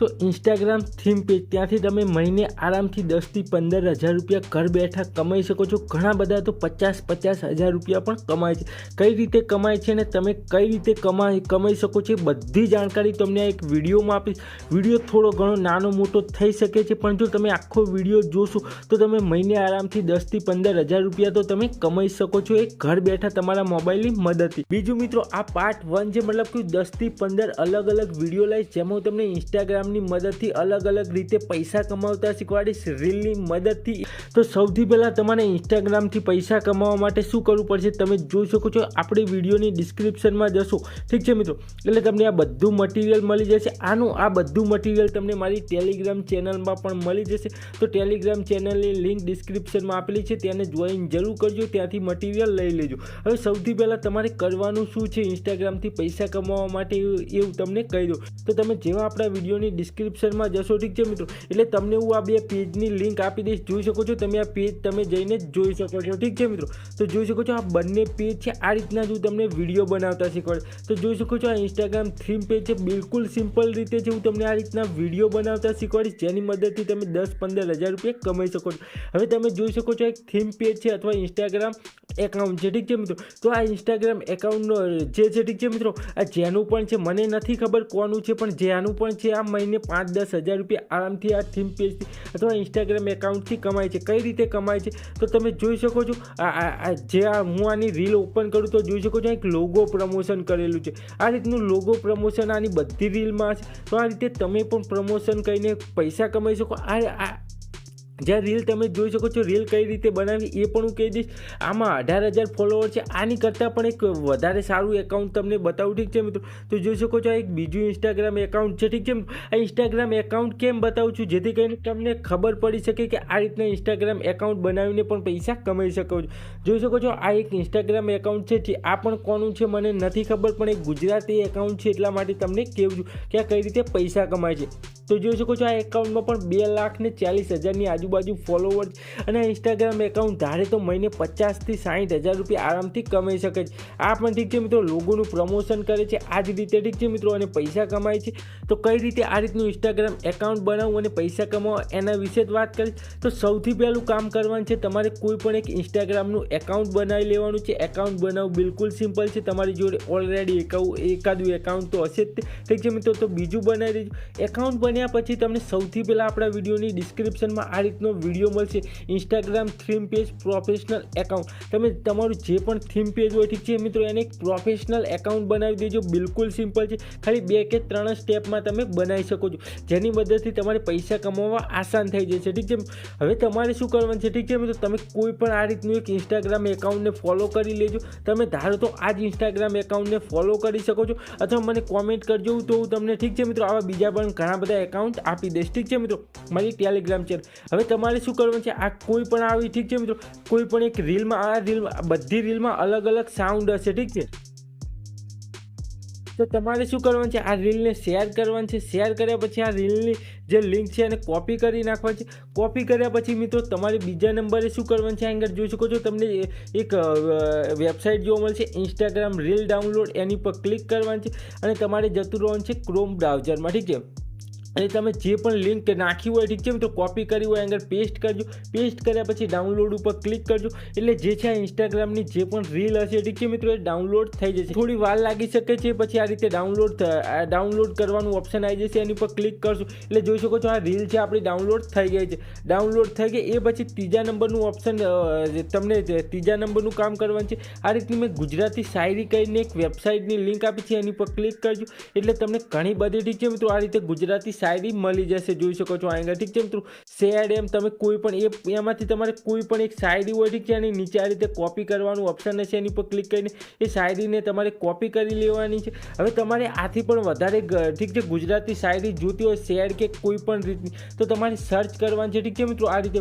તો Instagram theme page ત્યાંથી તમે મહિને આરામથી દસથી પંદર હજાર રૂપિયા ઘર બેઠા કમાઈ શકો છો. ઘણા બધા તો પચાસ પચાસ હજાર રૂપિયા પણ કમાય છે. કઈ રીતે કમાય છે અને તમે કઈ રીતે કમાઈ કમાઈ શકો છો બધી જાણકારી તમને એક વિડીયોમાં આપીશ. વીડિયો થોડો ઘણો નાનો મોટો થઈ શકે છે, પણ જો તમે આખો વીડિયો જોશો, તો તમે મહિને આરામથી દસથી પંદર હજાર રૂપિયા તો તમે કમાઈ શકો છો એ ઘર બેઠા તમારા મોબાઈલની મદદથી. બીજું મિત્રો, આ પાર્ટ વન જે મતલબ કે દસથી પંદર અલગ અલગ વીડિયો લાઈશ જેમાં હું તમને ઇન્સ્ટાગ્રામ ઇન્સ્ટાગ્રામની મદદથી અલગ અલગ રીતે પૈસા કમાવતા શીખવાડીશ, રીલની મદદથી. તો સૌથી પહેલાં તમારે ઇન્સ્ટાગ્રામથી પૈસા કમાવા માટે શું કરવું પડશે તમે જોઈ શકો છો. આપણી વિડીયોની ડિસ્ક્રિપ્શનમાં જશો. ઠીક છે મિત્રો? એટલે તમને આ બધું મટીરિયલ મળી જશે. આનું આ બધું મટીરિયલ તમને મારી ટેલિગ્રામ ચેનલમાં પણ મળી જશે. તો ટેલિગ્રામ ચેનલની લિંક ડિસ્ક્રિપ્શનમાં આપેલી છે. તેને જોઈન જરૂર કરજો. ત્યાંથી મટીરિયલ લઈ લેજો. હવે સૌથી પહેલાં તમારે કરવાનું શું છે ઇન્સ્ટાગ્રામથી પૈસા કમાવા માટે? એવું તમને કહી દો તો તમે જેવા આપણા વિડીયોની ડિસ્ક્રિપ્શનમાં જશો, ઠીક છે મિત્રો? એટલે તમને હું આ બે પેજની લિંક આપી દઈશ. જોઈ શકો છો તમે આ પેજ તમે જઈને જોઈ શકો છો, ઠીક છે મિત્રો? તો જોઈ શકો છો આ બંને પેજ છે, આ રીતના જો તમને વીડિયો બનાવતા શીખવાડે. તો જોઈ શકો છો આ ઇન્સ્ટાગ્રામ થીમ પેજ છે, બિલકુલ સિમ્પલ રીતે છે હું તમને આ રીતના વીડિયો બનાવતા શીખવાડીશ, જેની મદદથી તમે દસ પંદર હજાર રૂપિયા કમાઈ શકો છો. હવે તમે જોઈ શકો છો એક થીમ પેજ છે અથવા ઇન્સ્ટાગ્રામ એકાઉન્ટ છે, ઠીક છે મિત્રો? તો આ ઇન્સ્ટાગ્રામ એકાઉન્ટનો જે છે, ઠીક છે મિત્રો? આ જેનું પણ છે, મને નથી ખબર કોનું છે, પણ જેનું પણ છે, આ મહિને પાંચ દસ હજાર રૂપિયા આરામથી આ થીમ પેજથી અથવા ઇન્સ્ટાગ્રામ એકાઉન્ટથી કમાય છે. કઈ રીતે કમાય છે? તો તમે જોઈ શકો છો જે આ હું આની રીલ ઓપન કરું તો જોઈ શકો છો એક લોગો પ્રમોશન કરેલું છે. આ રીતનું લોગો પ્રમોશન આની બધી રીલમાં છે તો આ રીતે તમે પણ પ્રમોશન કરીને પૈસા કમાઈ શકો. આ જ્યાં રીલ તમે જોઈ શકો છો રીલ કઈ રીતે બનાવી એ પણ હું કહી દઈશ. આમાં અઢાર હજાર ફોલોવર છે. આની કરતાં પણ એક વધારે સારું એકાઉન્ટ તમને બતાવું. ઠીક છે મિત્રો? તો જોઈ શકો છો આ એક બીજું ઇન્સ્ટાગ્રામ એકાઉન્ટ છે. ઠીક છે? આ ઇન્સ્ટાગ્રામ એકાઉન્ટ કેમ બતાવું છું? જેથી કરીને તમને ખબર પડી શકે કે આ રીતના ઇન્સ્ટાગ્રામ એકાઉન્ટ બનાવીને પણ પૈસા કમાઈ શકો છો. જોઈ શકો છો આ એક ઇન્સ્ટાગ્રામ એકાઉન્ટ છે. આ પણ કોનું છે મને નથી ખબર, પણ એક ગુજરાતી એકાઉન્ટ છે. એટલા માટે તમને કહેવું છું કે આ કઈ રીતે પૈસા કમાય છે. તો જોઈ શકો છો આ એકાઉન્ટમાં પણ બે લાખ ને ચાલીસ હજારની આજુબાજુ ફોલોવર અને ઇન્સ્ટાગ્રામ એકાઉન્ટ ધારે તો મહિને પચાસથી સાઠ હજાર રૂપિયા આરામથી કમાઈ શકે છે. આ પણ ઠીક છે મિત્રો, લોગોનું પ્રમોશન કરે છે. આ જ રીતે ઠીક છે મિત્રો, અને પૈસા કમાય છે. તો કઈ રીતે આ રીતનું ઇન્સ્ટાગ્રામ એકાઉન્ટ બનાવવું અને પૈસા કમાવા એના વિશે જ વાત કરીશ. તો સૌથી પહેલું કામ કરવાનું છે, તમારે કોઈ પણ એક ઇન્સ્ટાગ્રામનું એકાઉન્ટ બનાવી લેવાનું છે. એકાઉન્ટ બનાવવું બિલકુલ સિમ્પલ છે. તમારી જોડે ઓલરેડી એકાદું એકાઉન્ટ તો હશે જ ઠીક છે મિત્રો, તો બીજું બનાવી દેજો. એકાઉન્ટ બન્યા પછી તમને સૌથી પહેલાં આપણા વિડીયોની ડિસ્ક્રિપ્શનમાં આ રીતનો વીડિયો મળશે. Instagram theme page professional account તમે તમારું જે પણ થીમ પેજ હોય ઠીક છે મિત્રો એને એક પ્રોફેશનલ એકાઉન્ટ બનાવી દેજો. બિલકુલ સિમ્પલ છે. ખાલી બે કે ત્રણ સ્ટેપમાં તમે બનાવી શકો છો. જેની મદદથી તમારે પૈસા કમાવવા આસાન થઈ જશે. ઠીક છે? હવે તમારે શું કરવાનું છે? ઠીક છે મિત્રો? તમે કોઈ પણ આ રીતનું એક ઇન્સ્ટાગ્રામ એકાઉન્ટને ફોલો કરી લેજો. તમે ધારો તો આ જ ઇન્સ્ટાગ્રામ એકાઉન્ટને ફોલો કરી શકો છો. અથવા મને કોમેન્ટ કરજો તો હું તમને, ઠીક છે મિત્રો? આવા બીજા પણ ઘણા બધા એકાઉન્ટ આપી દઈશ. ઠીક છે મિત્રો? મારી ટેલિગ્રામ ચેનલ હવે તમારે શું કરવાનું છે? આ કોઈ પણ આવી, ઠીક છે મિત્રો? કોઈ પણ એક રીલમાં, આ રીલ, બધી રીલમાં અલગ અલગ સાઉન્ડ હશે, ઠીક છે? તો તમારે શું કરવાનું છે? આ રીલને શેર કરવાનું છે. શેર કર્યા પછી આ રીલની જે લિંક છે એને કોપી કરી નાખવાની છે. કોપી કર્યા પછી મિત્રો તમારે બીજા નંબરે શું કરવાનું છે? આગળ જોઈ શકો છો. તમને એક વેબસાઇટ જોવા મળશે. ઇન્સ્ટાગ્રામ રીલ ડાઉનલોડ એની પર ક્લિક કરવાની છે અને તમારે જતું રહેવાનું છે ક્રોમ બ્રાઉઝરમાં ઠીક છે? અને તમે જે પણ લિંક નાખી હોય ઠીક છે તો કોપી કરી હોય આગળ પેસ્ટ કરજો. પેસ્ટ કર્યા પછી ડાઉનલોડ ઉપર ક્લિક કરજો. એટલે જે છે આ ઇન્સ્ટાગ્રામની જે પણ રીલ હશે ઠીક છે મિત્રો, એ ડાઉનલોડ થઈ જશે. થોડી વાર લાગી શકે છે, પછી આ રીતે ડાઉનલોડ ડાઉનલોડ કરવાનું ઓપ્શન આવી જશે, એની ઉપર ક્લિક કરશો. એટલે જોઈ શકો છો આ રીલ છે, આપણી ડાઉનલોડ થઈ ગઈ છે. ડાઉનલોડ થઈ ગઈ, એ પછી ત્રીજા નંબરનું ઓપ્શન તમને ત્રીજા નંબરનું કામ કરવાનું છે, આ રીતની મેં ગુજરાતી શાયરી કરીને એક વેબસાઇટની લિંક આપી છે, એની પર ક્લિક કરજો. એટલે તમને ઘણી બધી ઠીક છે મિત્રો, આ રીતે ગુજરાતી શાયરી મળી જશે, જોઈ શકો છો આગળ ઠીક છે મિત્રો? શેડ એમ તમે કોઈ પણ એ એમાંથી તમારે કોઈ પણ એક શાયરી હોય, ઠીક છે અને નીચે આ રીતે કોપી કરવાનું ઓપ્શન હશે, એની પર ક્લિક કરીને એ શાયરીને તમારે કોપી કરી લેવાની છે. હવે તમારે આથી પણ વધારે ઠીક છે, ગુજરાતી શાયરી જોતી હોય શેડ કે કોઈ પણ રીતની, તો તમારે સર્ચ કરવાની છે, ઠીક છે મિત્રો? આ રીતે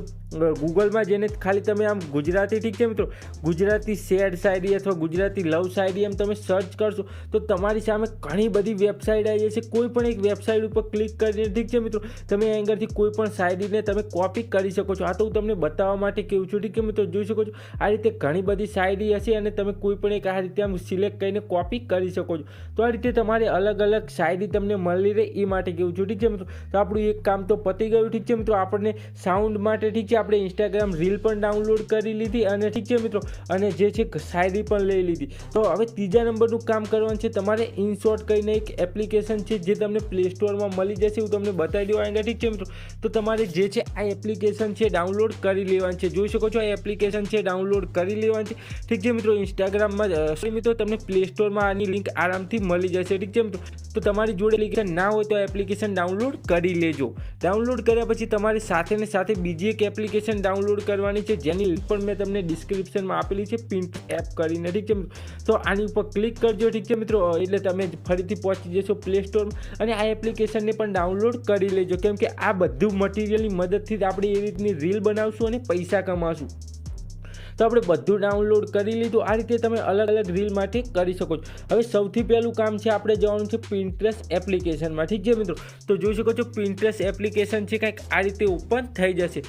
ગૂગલમાં જઈને ખાલી તમે આમ ગુજરાતી, ઠીક છે મિત્રો? ગુજરાતી શેડ શાયરી અથવા ગુજરાતી લવ શાયરી એમ તમે સર્ચ કરશો, તો તમારી સામે ઘણી બધી વેબસાઇટ આવી જશે. કોઈ પણ એક વેબસાઇટ ઉપર ક્લિક કરી કરીને ઠીક છે મિત્રો? તમે એંગરથી કોઈ પણ શાયરીને તમે કોપી કરી શકો છો. આ તો હું તમને બતાવવા માટે કહું છું, ઠીક છે મિત્રો? જોઈ શકો છો? આ રીતે ઘણી બધી શાયરી હશે અને તમે કોઈ પણ એક આ રીતે આમ સિલેક્ટ કરીને કોપી કરી શકો છો. તો આ રીતે તમારે અલગ અલગ શાયરી તમને મળી રહે એ માટે કહું છું, ઠીક છે મિત્રો? તો આપણું એક કામ તો પતી ગયું, ઠીક છે મિત્રો? આપણને સાઉન્ડ માટે, ઠીક છે? આપણે ઇન્સ્ટાગ્રામ રીલ પણ ડાઉનલોડ કરી લીધી અને, ઠીક છે મિત્રો? અને જે છે શાયરી પણ લઈ લીધી. તો હવે ત્રીજા નંબરનું કામ કરવાનું છે, તમારે ઇનશોર્ટ કહીને એક એપ્લિકેશન છે, જે તમને પ્લે સ્ટોરમાં મળી જશે. હું તમને બતાવી દઉં આગળ ઠીક છે મિત્રો. તો તમારે જે છે આ એપ્લિકેશન છે ડાઉનલોડ કરી લેવાની છે. જોઈ શકો છો, આ એપ્લિકેશન છે ડાઉનલોડ કરી લેવાની છે. ઠીક છે મિત્રો ઇન્સ્ટાગ્રામમાં સોરી મિત્રો, તમને પ્લે સ્ટોરમાં આની લિંક આરામથી મળી જશે. ઠીક છે મિત્રો? તો તમારી જોડે એપ્લિકેશન ના હોય તો એપ્લિકેશન ડાઉનલોડ કરી લેજો. ડાઉનલોડ કર્યા પછી તમારી સાથે ને સાથે બીજી એક એપ્લિકેશન ડાઉનલોડ કરવાની છે. જેની લિંક પણ મેં તમને ડિસ્ક્રિપ્શનમાં આપેલી છે પિન્ટ એપ કરીને. ઠીક છે તો આની ઉપર ક્લિક કરજો. ઠીક છે મિત્રો? એટલે તમે ફરીથી પહોંચી જશો પ્લે સ્ટોરમાં અને આ એપ્લિકેશનને પણ ડાઉનલોડ કરી લેજો. કેમ કે આ બધું મટીરિયલની મદદથી જ આપણે એ રીતની રીલ બનાવશું અને પૈસા કમાશું. તો આપણે બધું ડાઉનલોડ કરી લીધું. આ રીતે તમે અલગ અલગ રીલ માટે કરી શકો છો. હવે સૌથી પહેલું કામ છે આપણે જવાનું છે પિન્ટ્રેસ એપ્લિકેશનમાં ઠીક છે મિત્રો, તો જોઈ શકો છો પિન્ટ્રેસ એપ્લિકેશન છે, કંઈક આ રીતે ઓપન થઈ જશે.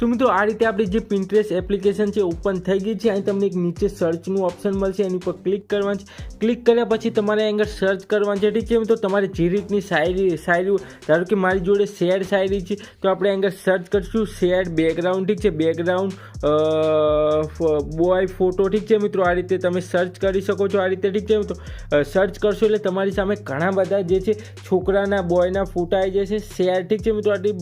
તો મિત્રો, આ રીતે આપણી જે પિન્ટરેસ્ટ એપ્લિકેશન છે ઓપન થઈ ગઈ છે. અહીં તમને એક નીચે સર્ચનું ઓપ્શન મળશે. એની ઉપર ક્લિક કરવાનું છે. ક્લિક કર્યા પછી તમારે આગળ સર્ચ કરવાનું છે. ઠીક છે મિત્રો, તમારે જે રીતની શાયરી શાયરી, ધારો કે મારી જોડે શેર શાયરી છે, તો આપણે આગળ સર્ચ કરીશું. શેર બેકગ્રાઉન્ડ ઠીક છે? બેકગ્રાઉન્ડ બોય ફોટો ઠીક છે મિત્રો? આ રીતે તમે સર્ચ કરી શકો છો, આ રીતે ઠીક છે મિત્રો? સર્ચ કરશો એટલે તમારી સામે ઘણા બધા જે છે છોકરાના, બોયના ફોટા આવી જશે. શેર ઠીક છે મિત્રો? આટલી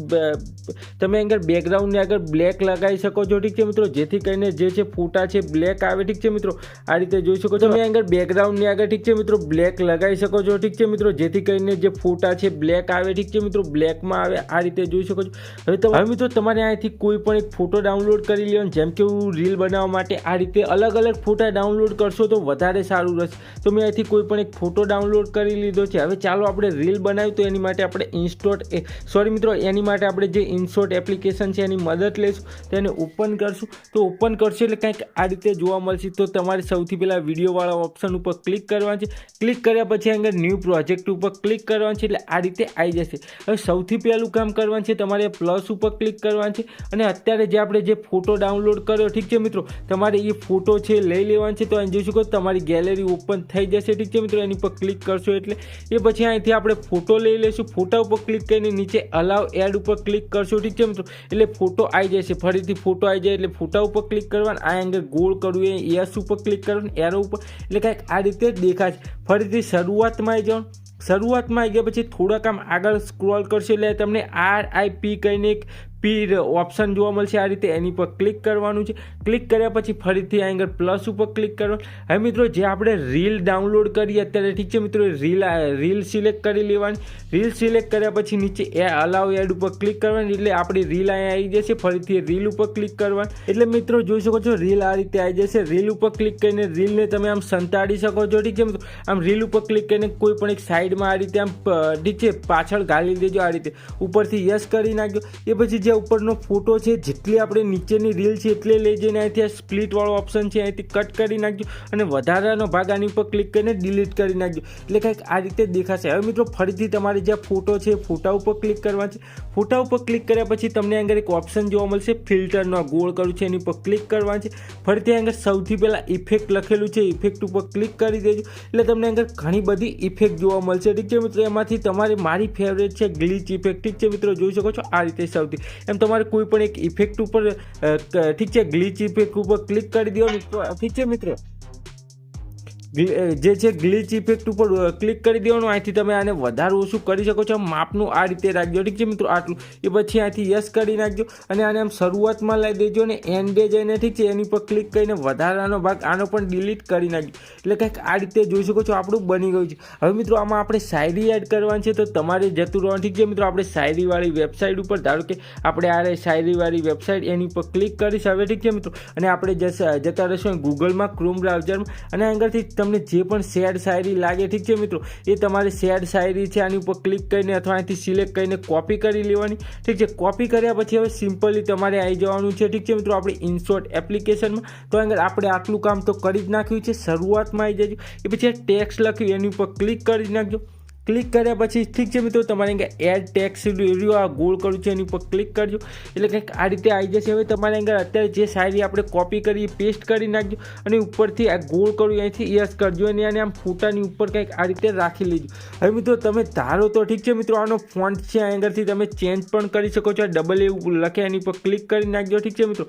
તમે આગળ બેકગ્રાઉન્ડની આગળ બ્લેક લગાવી શકો છો, ઠીક છે મિત્રો? જેથી કરીને જે છે ફોટા છે બ્લેક આવે, ઠીક છે મિત્રો? આ રીતે જોઈ શકો છો. તમે આગળ બેકગ્રાઉન્ડની આગળ ઠીક છે મિત્રો બ્લેક લગાવી શકો છો, ઠીક છે મિત્રો? જેથી કરીને જે ફોટા છે બ્લેક આવે, ઠીક છે મિત્રો? બ્લેકમાં આવે, આ રીતે જોઈ શકો છો. હવે તો, હવે મિત્રો, તમારે અહીંથી કોઈ પણ એક ફોટો ડાઉનલોડ કરી લેવાનો જેમ કે હું રીલ બનાવવા માટે આ રીતે અલગ અલગ ફોટા ડાઉનલોડ કરશો તો વધારે સારું રહેશે. તો મેં અહીંથી કોઈ પણ એક ફોટો ડાઉનલોડ કરી લીધો છે. હવે ચાલો આપણે રીલ બનાવ્યું તો એની માટે આપણે ઇન્સ્ટોટ સોરી મિત્રો, એની માટે આપણે જે ઇન્સ્ટોટ એપ્લિકેશન છે એની મદદ લઈશું તેને ઓપન કરશું. તો ઓપન કરશો એટલે કંઈક આ રીતે જોવા મળશે. તો તમારે સૌથી પહેલાં વિડીયોવાળા ઓપ્શન ઉપર ક્લિક કરવાનું છે. ક્લિક કર્યા પછી આગળ ન્યૂ પ્રોજેક્ટ ઉપર ક્લિક કરવાનું છે એટલે આ રીતે આવી જશે. હવે સૌથી પહેલું કામ કરવાનું છે તમારે પ્લસ ઉપર ક્લિક કરવાનું છે. અને અત્યારે જે આપણે જે ફોટો ડાઉનલોડ કર્યો. ઠીક છે મિત્રો? તમારે એ ફોટો છે લઈ લેવાનો છે. તો અહીં જોઈ શકો તમારી ગેલેરી ઓપન થઈ જશે. ઠીક છે મિત્રો? એની પર ક્લિક કરશો એટલે. એ પછી અહીંથી આપણે ફોટો લઈ લઈશું. ફોટા ઉપર ક્લિક કરીને નીચે અલાવ એડ ઉપર ક્લિક કરશો. ઠીક છે મિત્રો? એટલે ફોટો આવી જશે. ફરીથી ફોટો આવી જાય એટલે ફોટા ઉપર ક્લિક કરવાનું. આ એંગલ ગોળ કરવું એ યસ ઉપર ક્લિક કરવાનું. એરો ઉપર. એટલે કાંઈક આ રીતે દેખાશે. ફરીથી શરૂઆતમાં આવી જવાનું શરૂઆતમાં આવી ગયા પછી થોડાક આમ આગળ સ્ક્રોલ કરશે એટલે તમને આર આઈ પી કહીને એક પી ઓપ્શન જોવા મળશે. આ રીતે એની પર ક્લિક કરવાનું છે. ક્લિક કર્યા પછી ફરીથી આ આગળ પ્લસ ઉપર ક્લિક કરવાનું હવે મિત્રો, જે આપણે રીલ ડાઉનલોડ કરીએ અત્યારે ઠીક છે મિત્રો રીલ રીલ સિલેક્ટ કરી લેવાની. રીલ સિલેક્ટ કર્યા પછી નીચે એ અલાવ એડ ઉપર ક્લિક કરવાની. એટલે આપણી રીલ અહીંયા આવી જશે. ફરીથી રીલ ઉપર ક્લિક કરવાની. એટલે મિત્રો, જોઈ શકો છો રીલ આ રીતે આવી જશે. રીલ ઉપર ક્લિક કરીને રીલને તમે આમ સંતાડી શકો છો. ઠીક છે મિત્રો? આમ રીલ ઉપર ક્લિક કરીને કોઈ પણ એક સાઈડમાં આ રીતે આમ ઠીક છે પાછળ ગાલી દેજો આ રીતે. ઉપરથી યસ કરી નાખ્યો. એ પછી જે ઉપરનો ફોટો છે, જેટલી આપણે નીચેની રીલ છે, એટલે લઈ જઈને અહીંથી આ સ્પ્લિટવાળો ઓપ્શન છે, અહીંથી કટ કરી નાખજો અને વધારાનો ભાગ આની ઉપર ક્લિક કરીને ડિલીટ કરી નાખજો. એટલે કંઈક આ રીતે દેખાશે. હવે મિત્રો, ફરીથી તમારે જે ફોટો છે, ફોટા ઉપર ક્લિક કરવા છે. ફોટા ઉપર ક્લિક કર્યા પછી તમને આગળ એક ઓપ્શન જોવા મળશે ફિલ્ટરનો ગોળ કરું છે, એની ઉપર ક્લિક કરવા છે. ફરીથી આગળ સૌથી પહેલાં ઇફેક્ટ લખેલું છે ઇફેક્ટ ઉપર ક્લિક કરી દેજો. એટલે તમને આગળ ઘણી બધી ઇફેક્ટ જોવા મળશે. ઠીક છે મિત્રો, એમાંથી તમારે મારી ફેવરેટ છે ગ્લીચ ઇફેક્ટ ઠીક છે મિત્રો, જોઈ શકો છો આ રીતે સૌથી એમ તમારે કોઈ પણ એક ઇફેક્ટ ઉપર ઠીક છે ગ્લીચ ઇફેક્ટ ઉપર ક્લિક કરી દો ઠીક છે મિત્રો? જે છે ગ્લિચ ઇફેક્ટ ઉપર ક્લિક કરી દેવાનું. અહીંથી તમે આને વધારે ઓછું કરી શકો છો. માપનું આ રીતે રાખજો. ઠીક છે મિત્રો? આટલું. એ પછી અહીંથી યસ કરી નાખજો અને આને આમ શરૂઆતમાં લઈ દેજો અને એન્ડે જઈને, ઠીક છે, એની પર ક્લિક કરીને વધારાનો ભાગ આનો પણ ડિલીટ કરી નાખજો. એટલે કંઈક આ રીતે જોઈ શકો છો, આપણું બની ગયું છે. હવે મિત્રો, આમાં આપણે શાયરી એડ કરવાની છે, તો તમારે જતું રહેવાનું. ઠીક છે મિત્રો? આપણે શાયરીવાળી વેબસાઇટ ઉપર, ધારો કે આપણે આ શાયરીવાળી વેબસાઇટ એની પર ક્લિક કરીશ. હવે ઠીક છે મિત્રો? અને આપણે જતા રહીશું ગૂગલમાં ક્રોમ બ્રાઉઝરમાં અને આગળથી તમને જે પણ શેડ શાયરી લાગે, ઠીક છે મિત્રો? એ તમારે શેડ શાયરી છે, આની ઉપર ક્લિક કરીને અથવા અહીંથી સિલેક્ટ કરીને કોપી કરી લેવાની. ઠીક છે? કોપી કર્યા પછી હવે સિમ્પલી તમારે આવી જવાનું છે, ઠીક છે મિત્રો? આપણે ઇન્સોર્ટ એપ્લિકેશનમાં તો આગળ આપણે આટલું કામ તો કરી જ નાખ્યું છે, શરૂઆતમાં આવી જજો. એ પછી ટેક્સ લખ્યું, એની ઉપર ક્લિક કરી નાખજો. ક્લિક કર્યા પછી ઠીક છે મિત્રો, તમારે અહીંયા એડ ટેક્સ રહ્યો આ ગોળ કરું છે, એની ઉપર ક્લિક કરજો. એટલે કંઈક આ રીતે આવી જશે. હવે તમારે અંદર અત્યારે જે શાયરી આપણે કોપી કરી પેસ્ટ કરી નાખજો અને ઉપરથી આ ગોળ કરું અહીંથી યસ કરજો અને આને આમ ફોટાની ઉપર કંઈક આ રીતે રાખી લેજો. હવે મિત્રો, તમે ધારો તો ઠીક છે મિત્રો, આનો ફોન્ટ છે આગળથી તમે ચેન્જ પણ કરી શકો છો. ડબલ એવું લખે, એની ઉપર ક્લિક કરી નાખજો, ઠીક છે મિત્રો.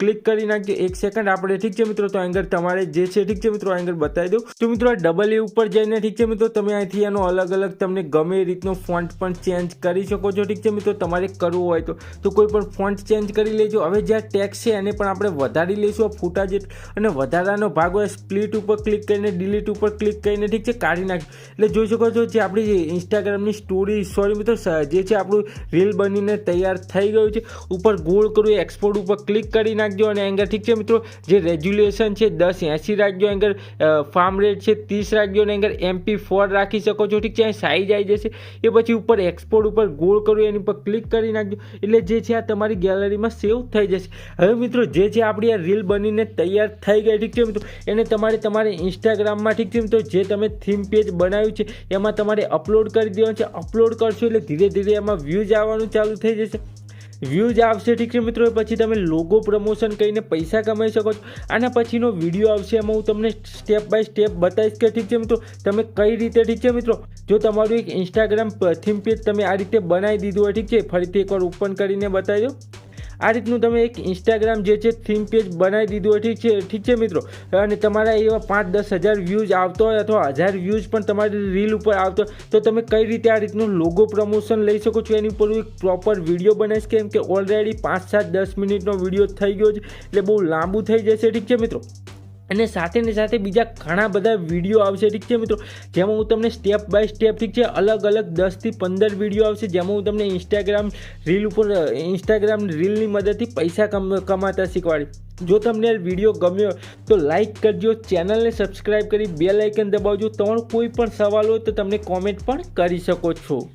ક્લિક કરી નાખજો. એક સેકન્ડ આપણે ઠીક છે મિત્રો, તો આગળ તમારે જે છે, ઠીક છે મિત્રો આગળ બતાવી દઉં. તો મિત્રો, આ ડબલ એ ઉપર જઈને ઠીક છે મિત્રો, તમે અહીંથી એનો અલગ અલગ અલગ તમને ગમે એ રીતનો ફોન્ટ પણ ચેન્જ કરી શકો છો. ઠીક છે મિત્રો? તમારે કરવું હોય તો. તો કોઈ પણ ફોન્ટ ચેન્જ કરી લેજો. હવે જે ટેક્સ છે એને પણ આપણે વધારી લઈશું. ફોટા જે અને વધારાનો ભાગ હોય સ્પ્લિટ ઉપર ક્લિક કરીને ડિલીટ ઉપર ક્લિક કરીને, ઠીક છે? કાઢી નાખ્યું એટલે જોઈ શકો છો જે આપણી ઇન્સ્ટાગ્રામની સ્ટોરી સોરી મિત્રો જે છે આપણું રીલ બનીને તૈયાર થઈ ગયું છે. ઉપર ગોળ કરવું એક્સપોર્ટ ઉપર ક્લિક કરી નાખજો અને એંગર, ઠીક છે મિત્રો? જે રેગ્યુલેશન છે, દસ એંસી રાખજો એંગર ફાર્મ રેટ છે, ત્રીસ રાખજો અને એંગર એમપી ફોર રાખી શકો છો, ઠીક છે સાઈઝ આવી જશે. એ પછી ઉપર એક્સપોર્ટ ઉપર ગોળ કરવું એની ઉપર ક્લિક કરી નાખજો. એટલે જે છે આ તમારી ગેલેરીમાં સેવ થઈ જશે. હવે મિત્રો, જે છે આપણી આ રીલ બનીને તૈયાર થઈ ગઈ, ઠીક છે મિત્રો? એને તમારે તમારે ઇન્સ્ટાગ્રામમાં ઠીક છે મિત્રો, જે તમે થીમ પેજ બનાવ્યું છે, એમાં તમારે અપલોડ કરી દેવાનું છે. અપલોડ કરશો એટલે ધીરે ધીરે એમાં વ્યૂઝ આવવાનું ચાલુ થઈ જશે. વ્યૂઝ આવશે, ઠીક છે મિત્રો? પછી તમે લોગો પ્રમોશન કરીને પૈસા કમાઈ શકો છો. આના પછીનો વીડિયો આવશે, એમાં હું તમને સ્ટેપ બાય સ્ટેપ બતાવીશ કે ઠીક છે મિત્રો, તમે કઈ રીતે ઠીક છે મિત્રો? જો તમારું એક ઇન્સ્ટાગ્રામ થીમ પેજ તમે આ રીતે બનાવી દીધું હોય, ઠીક છે? ફરીથી એકવાર ઓપન કરીને બતાવી દો આ રીતનું તમે એક ઇન્સ્ટાગ્રામ જે છે થીમ પેજ બનાવી દીધું હોય, ઠીક છે? ઠીક છે મિત્રો? અને તમારા એવા પાંચ દસ હજાર વ્યૂઝ આવતો હોય અથવા હજાર વ્યૂઝ પણ તમારી રીલ ઉપર આવતો તો તમે કઈ રીતે આ રીતનું લોગો પ્રમોશન લઈ શકો છો? એની ઉપર એક પ્રોપર વીડિયો બનાવીશ, કેમ કે ઓલરેડી પાંચ સાત દસ મિનિટનો વીડિયો થઈ ગયો છે, એટલે બહુ લાંબુ થઈ જશે, ઠીક છે મિત્રો? અને સાથે ને સાથે બીજા ઘણા બધા વીડિયો આવશે, ઠીક છે મિત્રો? જેમાં હું તમને સ્ટેપ બાય સ્ટેપ ઠીક છે, અલગ અલગ દસથી પંદર વીડિયો આવશે, જેમાં હું તમને ઇન્સ્ટાગ્રામ રીલ ઉપર ઇન્સ્ટાગ્રામ રીલની મદદથી પૈસા કમ, કમાતા શીખવાડી જો તમને વીડિયો ગમ્યો તો લાઇક કરજો ચેનલને સબસ્ક્રાઈબ કરી બે લાઇકન દબાવજો, તમારો કોઈ પણ સવાલ હોય તો તમને કોમેન્ટ પણ કરી શકો છો.